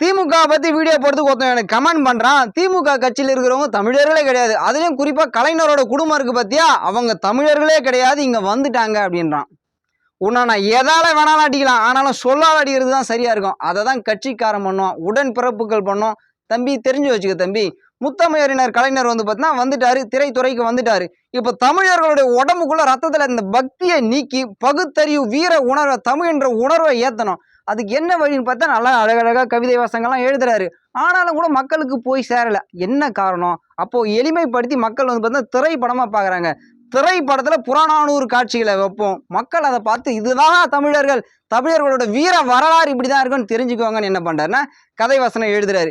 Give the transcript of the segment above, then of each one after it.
திமுக பற்றி வீடியோ போடுறதுக்கு ஒருத்தன் எனக்கு கமெண்ட் பண்ணுறான் திமுக கட்சியில் இருக்கிறவங்க தமிழர்களே கிடையாது. அதுலேயும் குறிப்பாக கலைஞரோட குடும்பம் இருக்கு பார்த்தியா அவங்க தமிழர்களே கிடையாது இங்கே வந்துட்டாங்க அப்படின்றான். உன்னை நான் எதால் வேணாலும் அடிக்கலாம். ஆனாலும் சொல்லால் அடிக்கிறது தான் சரியாக இருக்கும். அதை தான் கட்சிக்காரன் பண்ணும் உடன் பிறப்புகள் பண்ணோம். தம்பி தெரிஞ்சு வச்சுக்க தம்பி. முத்தமையறிஞர் கலைஞர் வந்து பார்த்தீங்கன்னா வந்துட்டாரு. திரைத்துறைக்கு வந்துட்டாரு. இப்போ தமிழர்களுடைய உடம்புக்குள்ள ரத்தத்தில் இந்த பக்தியை நீக்கி பகுத்தறிவு வீர உணர்வை தமிழ்ன்ற உணர்வை ஏற்றணும் அதுக்கு என்ன வழின்னு பார்த்தா நல்லா அழகழகாக கவிதை வாசங்கள்லாம் எழுதுறாரு. ஆனாலும் கூட மக்களுக்கு போய் சேரலை. என்ன காரணம்? அப்போது எளிமைப்படுத்தி மக்கள் வந்து பார்த்தா திரைப்படமாக பார்க்குறாங்க திரைப்படத்தில் புறநானூறு காட்சிகளை வைப்போம். மக்கள் அதை பார்த்து இதுதான் தமிழர்கள். தமிழர்களோட வீர வரலாறு இப்படி தான் இருக்குன்னு தெரிஞ்சுக்குவாங்கன்னு என்ன பண்ணுறாருன்னா கதை வசனம் எழுதுறாரு.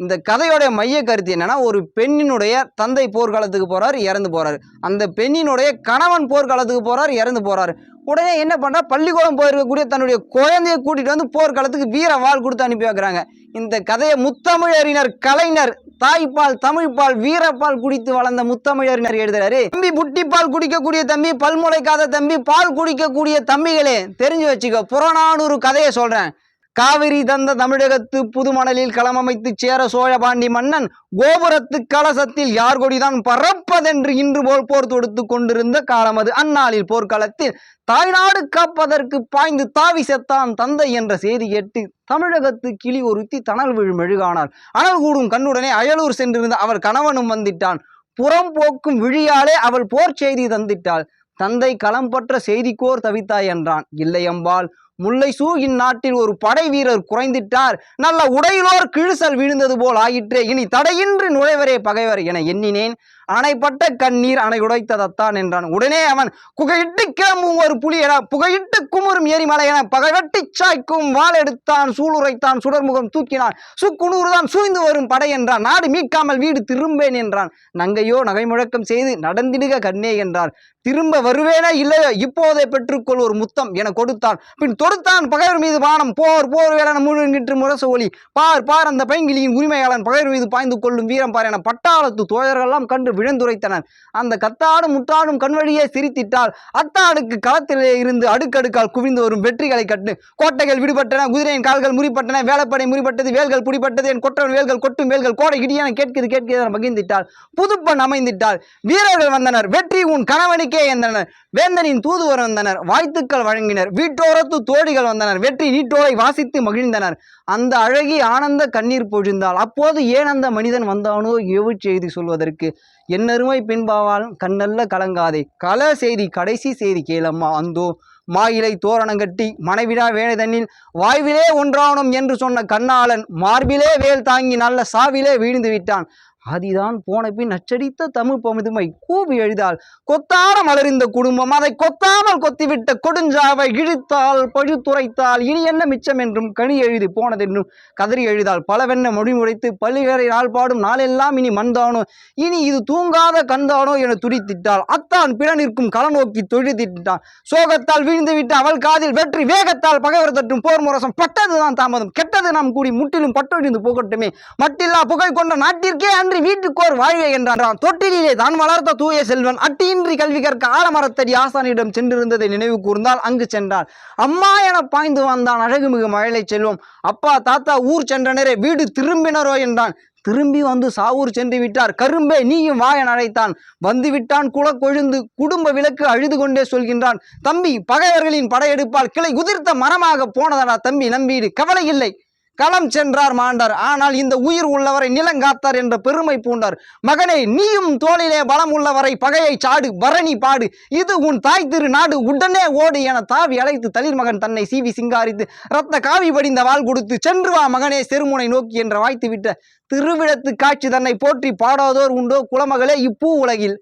இந்த கதையோடைய மைய கருத்து என்னன்னா ஒரு பெண்ணினுடைய தந்தை போர்க்காலத்துக்கு போறாரு இறந்து போறாரு. அந்த பெண்ணினுடைய கணவன் போர்க்காலத்துக்கு போறாரு இறந்து போறாரு. உடனே என்ன பண்றா பள்ளிக்கூடம் போயிருக்கக்கூடிய தன்னுடைய குழந்தைய கூட்டிகிட்டு வந்து போர்க்காலத்துக்கு வீர வாழ் கொடுத்து அனுப்பி வைக்கிறாங்க. இந்த கதையை முத்தமிழறிஞர் கலைஞர் தாய்ப்பால் தமிழ்பால் வீரப்பால் குடித்து வளர்ந்த முத்தமிழறிஞர் எழுதுறாரு. தம்பி புட்டிப்பால் குடிக்கக்கூடிய தம்பி பல்முளைக்காத தம்பி பால் குடிக்கக்கூடிய தம்பிகளே தெரிஞ்சு வச்சுக்கோ புறநானூறு கதையை சொல்கிறேன் காவிரி தந்த தமிழகத்து புதுமணலில் களமமைத்து சேர சோழபாண்டி மன்னன் கோபுரத்து கலசத்தில் யார் கொடிதான் பறப்பதென்று இன்று போல் போர் தொடுத்து கொண்டிருந்த காலம் அது அந்நாளில் போர்க்களத்தில் தாய்நாடு காப்பதற்கு பாய்ந்து தாவி செத்தான் தந்தை என்ற செய்தி கேட்டு தமிழகத்து கிளி ஒருத்தி தணல் விழு மெழுகானாள். அனல் கூடும் கண்ணுடனே அயலூர் சென்றிருந்த அவள் கணவனும் வந்திட்டான். புறம் போக்கும் விழியாலே அவள் போர் செய்தி தந்திட்டாள். தந்தை களம் பற்ற செய்திக்கோர் தவித்தாய் என்றான். இல்லையம்பாள் முல்லை சூகின் இந்நாட்டில் ஒரு படை வீரர் குறைந்திட்டார். நல்ல உடையிலோர் கிழிசல் விழுந்தது போல் ஆயிற்றே. இனி தடையின்றி நுழைவரே பகைவர் என எண்ணினேன். அணைப்பட்ட கண்ணீர் அணை உடைத்ததத்தான் என்றான். உடனே அவன் குகையிட்டு கிளம்பும் ஒரு புலி என புகையிட்டு குமுறும் எரிமலை என பகைவட்டி சாய்க்கும் வாள் எடுத்தான் சூளுரைத்தான் சுடர்முகம் தூக்கினான். சுக்குனூறுதான் சூழ்ந்து வரும் படை என்றான். நாடு மீட்காமல் வீடு திரும்பேன் என்றான். நங்கையோ நகை முழக்கம் செய்து நடந்திடுக கண்ணே என்றார். திரும்ப வருவேனா இல்லையோ இப்போதே பெற்றுக்கொள் ஒரு முத்தம் என கொடுத்தான். பின் தொடுத்தான் பகைவர் மீது பானம் போர் போர் வேளன முழுங்கிற்று முரசு ஒளி. பார் பார் அந்த பைங்கிலியின் உரிமையாளன் பகைவர் மீது பாய்ந்து கொள்ளும் வீரம் பார் என பட்டாளத்து தோழர்கள்லாம் கண்டு விழுந்துரைத்தனர். அந்த கத்தாடும் முற்றாடும் கண்வழியே சிரித்திட்டால் அத்தாடுக்கு களத்திலே இருந்து அடுக்கடுக்கால் குவிந்து வரும் வெற்றிகளை கட்டு கோட்டைகள் விடுபட்டன குதிரையின் கால்கள் முறிப்பட்டன வேலைப்படை முறிப்பட்டது வேல்கள் பிடிப்பட்டது என் கொற்றவன் வேல்கள் கொட்டும் வேல்கள் கோடை இடியான கேட்கிறது கேட்கிறது என மகிழ்ந்திட்டாள். புதுப்பெண் அமைந்திட்டாள். வீரர்கள் வந்தனர் வெற்றி உன் கணவனுக்கே எந்தனர் வேந்தனின் தூதுவர் வந்தனர் வாழ்த்துக்கள் வழங்கினர் வீட்டோரத்து தோழிகள் வந்தனர் வெற்றி நீட்டோரை வாசித்து மகிழ்ந்தனர். அந்த அழகி ஆனந்த கண்ணீர் பொழிந்தாள். அப்போது ஏன் அந்த மனிதன் வந்தானோ எவு செய்தி சொல்வதற்கு. என்னருமை பின்பாவால் கண்ணல்ல கலங்காதே. கல செய்தி கடைசி செய்தி கேளம்மா. அந்தோ மாயிலை தோரணங்கட்டி மனைவிடா வேலைதண்ணில் வாய்விலே ஒன்றானும் என்று சொன்ன கண்ணாளன் மார்பிலே வேல் தாங்கி நல்ல சாவிலே வீழ்ந்து விட்டான். ஆதிதான் போன பின் அச்சடித்த தமிழ் பமிதுமை கூவி எழுதாள் கொத்தார மலரிந்த குடும்பம் அதை கொத்தாமல் கொத்திவிட்ட கொடுஞ்சாவை இழுத்தால் பழுத்துரைத்தால் இனி என்ன மிச்சம் என்றும் கனி எழுதி போனதென்றும் கதறி எழுதாள் பலவென்ன மொழிமுறைத்து பள்ளிகரை நாள் பாடும் நாளெல்லாம் இனி மண்தானோ இனி இது தூங்காத கண்தானோ என துடித்திட்டாள். அத்தான் பிற நிற்கும் கள நோக்கி தொழுதிட்டான் சோகத்தால் வீழ்ந்து விட்ட அவள் காதில் வெற்றி வேகத்தால் பகைவர் தட்டும் போர் முரசம். பட்டதுதான் தாமதம். கெட்டது நாம் கூடி முற்றிலும் பட்டொழிந்து போகட்டுமே. மட்டில்லா புகை கொண்ட நாட்டிற்கே அன்று வீட்டுக்கோர் வாழ்க என்றான் தொட்டிலே தான் வளர்த்த தூய செல்வன் அட்டியின்றி கல்வி கற்க ஆலமரத்தடி ஆசானியிடம் சென்றிருந்ததை நினைவு கூர்ந்தால் அங்கு சென்றாள் அம்மா என பாய்ந்து வந்தான் அழகுமிகு மழலை செல்வம். அப்பா தாத்தா ஊர் சென்றனரே வீடு திரும்பினரோ என்றான். திரும்பி வந்து சாவூர் சென்று விட்டார். கரும்பே நீயும் வா அழைத்தான். வந்து விட்டான் குல கொழுந்து குடும்ப விளக்கு அழுது கொண்டே சொல்கின்றான். தம்பி பகைவர்களின் படையெடுப்பால் கிளை உதிர்த்த மரமாக போனதடா தம்பி நம்பீடு கவலை இல்லை. களம் சென்றார் மாண்டார். ஆனால் இந்த உயிர் உள்ளவரை நிலங்காத்தார் என்ற பெருமை பூண்டார். மகனே நீயும் தோளிலே பலம் உள்ளவரை பகையை சாடு பரணி பாடு. இது உன் தாய் திரு நாடு உடனே ஓடு என தாவி அழைத்து தளிர் மகன் தன்னை சீவி சிங்காரித்து ரத்த காவி படிந்த வாள் கொடுத்து சென்று வா மகனே செருமுனை நோக்கி என்ற வாய்த்து விட்ட திருவிழத்து காட்சி தன்னை போற்றி பாடாதோர் உண்டோ குலமகளே இப்பூ உலகில்.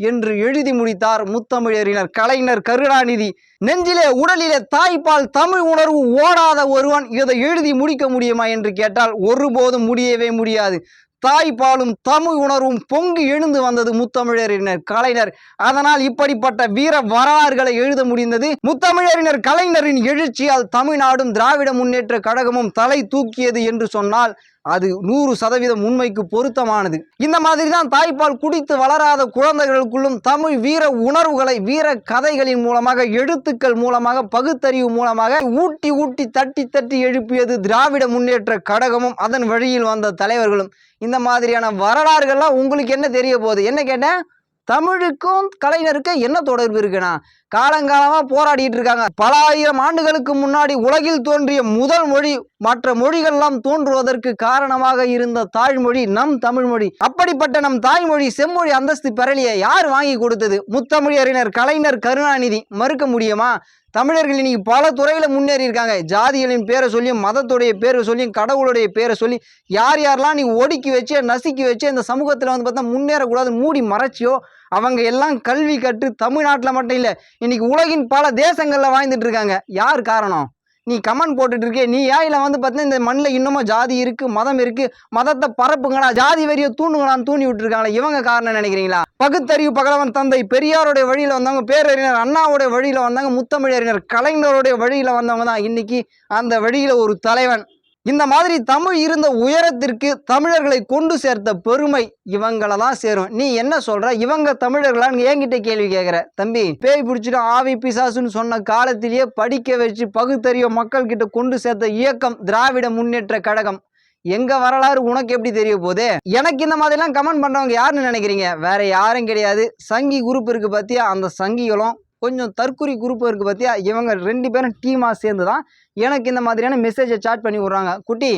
என்று எழுதி முடித்தார் முத்தமிழறிஞர் கலைஞர் கருணாநிதி நெஞ்சிலே உடலிலே தாய்ப்பால் தமிழ் உணர்வு ஓடாத ஒருவன் இதை எழுதி முடிக்க முடியுமா என்று கேட்டால் ஒருபோதும் முடியவே முடியாது. தாய்ப்பாலும் தமிழ் உணர்வும் பொங்கி எழுந்து வந்தது முத்தமிழறிஞர் கலைஞர் அதனால் இப்படிப்பட்ட வீர வரலாறுகளை எழுத முடிந்தது முத்தமிழறிஞர் கலைஞரின் எழுச்சியால் தமிழ்நாடும் திராவிட முன்னேற்ற கழகமும் தலை தூக்கியது என்று சொன்னால் அது நூறு சதவீதம் உண்மைக்கு பொருத்தமானது. இந்த மாதிரி தான் தாய்ப்பால் குடித்து வளராத குழந்தைகளுக்குள்ளும் தமிழ் வீர உணர்வுகளை வீர கதைகளின் மூலமாக எழுத்துக்கள் மூலமாக பகுத்தறிவு மூலமாக ஊட்டி ஊட்டி தட்டி தட்டி எழுப்பியது திராவிட முன்னேற்ற கழகமும் அதன் வழியில் வந்த தலைவர்களும். இந்த மாதிரியான வரலாறுகள்லாம் உங்களுக்கு என்ன தெரிய போகுது? என்ன கேட்டேன்? தமிழுக்கும் கலைஞருக்கும் என்ன தொடர்பு இருக்குண்ணா? காலங்காலமாக போராடிட்டு இருக்காங்க. பல ஆயிரம் ஆண்டுகளுக்கு முன்னாடி உலகில் தோன்றிய முதல் மொழி மற்ற மொழிகள்லாம் தோன்றுவதற்கு காரணமாக இருந்த தாய்மொழி நம் தமிழ்மொழி. அப்படிப்பட்ட நம் தாய்மொழி செம்மொழி அந்தஸ்து பெறலியை யார் வாங்கி கொடுத்தது? முத்தமிழறிஞர் கலைஞர் கருணாநிதி மறுக்க முடியுமா? தமிழர்கள் இன்னைக்கு பல துறையில் முன்னேறி இருக்காங்க. ஜாதிகளின் பேரை சொல்லியும் மதத்துடைய பேரை சொல்லியும் கடவுளுடைய பேரை சொல்லி யார் யாரெல்லாம் நீ ஒடுக்கி வச்சு நசுக்கி வச்சு இந்த சமூகத்தில் வந்து பார்த்தா முன்னேறக்கூடாது மூடி மறைச்சியோ அவங்க எல்லாம் கல்வி கற்று தமிழ்நாட்டில் மட்டும் இல்லை இன்னைக்கு உலகின் பல தேசங்களில் வாழ்ந்துட்டு இருக்காங்க. யார் காரணம்? நீ கமெண்ட் போட்டுட்டு இருக்கே நீ ஏன் இல்லை வந்து பார்த்தீங்கன்னா இந்த மண்ணில் இன்னமும் ஜாதி இருக்குது மதம் இருக்குது மதத்தை பரப்புங்கடா ஜாதி வரியை தூண்டுங்கடான்னு தூண்டி விட்டுருக்காங்களா இவங்க காரணம் நினைக்கிறீங்களா? பகுத்தறிவு பகலவன் தந்தை பெரியாருடைய வழியில் வந்தவங்க பேரறிஞர் அண்ணாவுடைய வழியில் வந்தாங்க முத்தமிழறிஞர் கலைஞருடைய வழியில் வந்தவங்க தான். இன்னைக்கு அந்த வழியில் ஒரு தலைவன். இந்த மாதிரி தமிழ் இருந்த உயரத்திற்கு தமிழர்களை கொண்டு சேர்த்த பெருமை இவங்கள தான் சேரும். நீ என்ன சொல்ற? இவங்க தமிழர்களான்னு என்கிட்ட கேள்வி கேட்குற தம்பி பேய் பிடிச்சிட்டு ஆவி பிசாசுன்னு சொன்ன காலத்திலேயே படிக்க வச்சு பகுத்தறிவு மக்கள் கிட்ட கொண்டு சேர்த்த இயக்கம் திராவிட முன்னேற்ற கழகம். எங்க வரலாறு உனக்கு எப்படி தெரிய போதே எனக்கு இந்த மாதிரிலாம் கமெண்ட் பண்றவங்க யாருன்னு நினைக்கிறீங்க? வேற யாரும் கிடையாது. சங்கி குரூப் இருக்கு பத்தியா? அந்த சங்கிகளும் கொஞ்சம் தற்குறி குரூப் இருக்கு பார்த்தியா இவங்க ரெண்டு பேரும் டீமாக சேர்ந்து தான் எனக்கு இந்த மாதிரியான மெசேஜை சாட் பண்ணி விட்றாங்க. குட்டி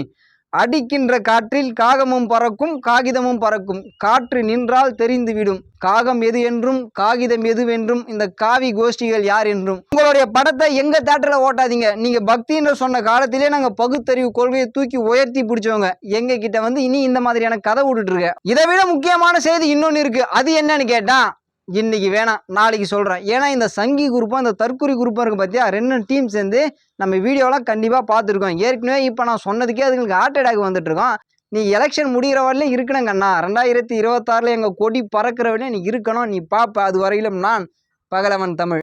அடிக்கின்ற காற்றில் காகமும் பறக்கும் காகிதமும் பறக்கும். காற்று நின்றால் தெரிந்துவிடும் காகம் எது என்றும் காகிதம் எதுவென்றும் இந்த காவி கோஷ்டிகள் யார் என்றும். உங்களுடைய படத்தை எங்க தேட்டரில் ஓட்டாதீங்க. நீங்க பக்தின்ற சொன்ன காலத்திலே நாங்க பகுத்தறிவு கொள்கையை தூக்கி உயர்த்தி பிடிச்சவங்க. எங்க கிட்ட வந்து இனி இந்த மாதிரியான கதை விட்டுட்டு இருக்க. இதை விட முக்கியமான செய்தி இன்னொன்னு இருக்கு. அது என்னன்னு கேட்டா இன்றைக்கி வேணாம் நாளைக்கு சொல்கிறேன் ஏன்னா இந்த சங்கி குரூப்பும் இந்த தற்குறி குரூப்பும் இருக்குது பார்த்தியா ரெண்டு டீம் சேர்ந்து நம்ம வீடியோலாம் கண்டிப்பாக பார்த்துருக்கோம். ஏற்கனவே இப்போ நான் சொன்னதுக்கே அதுங்களுக்கு ஹார்ட் அட்டாக் வந்துட்டுருக்கோம். நீ எலெக்ஷன் முடிகிற வரலையும் இருக்கணும் கண்ணா. ரெண்டாயிரத்தி இருபத்தாறில் எங்கள் கொடி பறக்கிற வரையும் நீ இருக்கணும். நீ பார்ப்ப அது வரையிலும் நான் பகலவன் தமிழ்.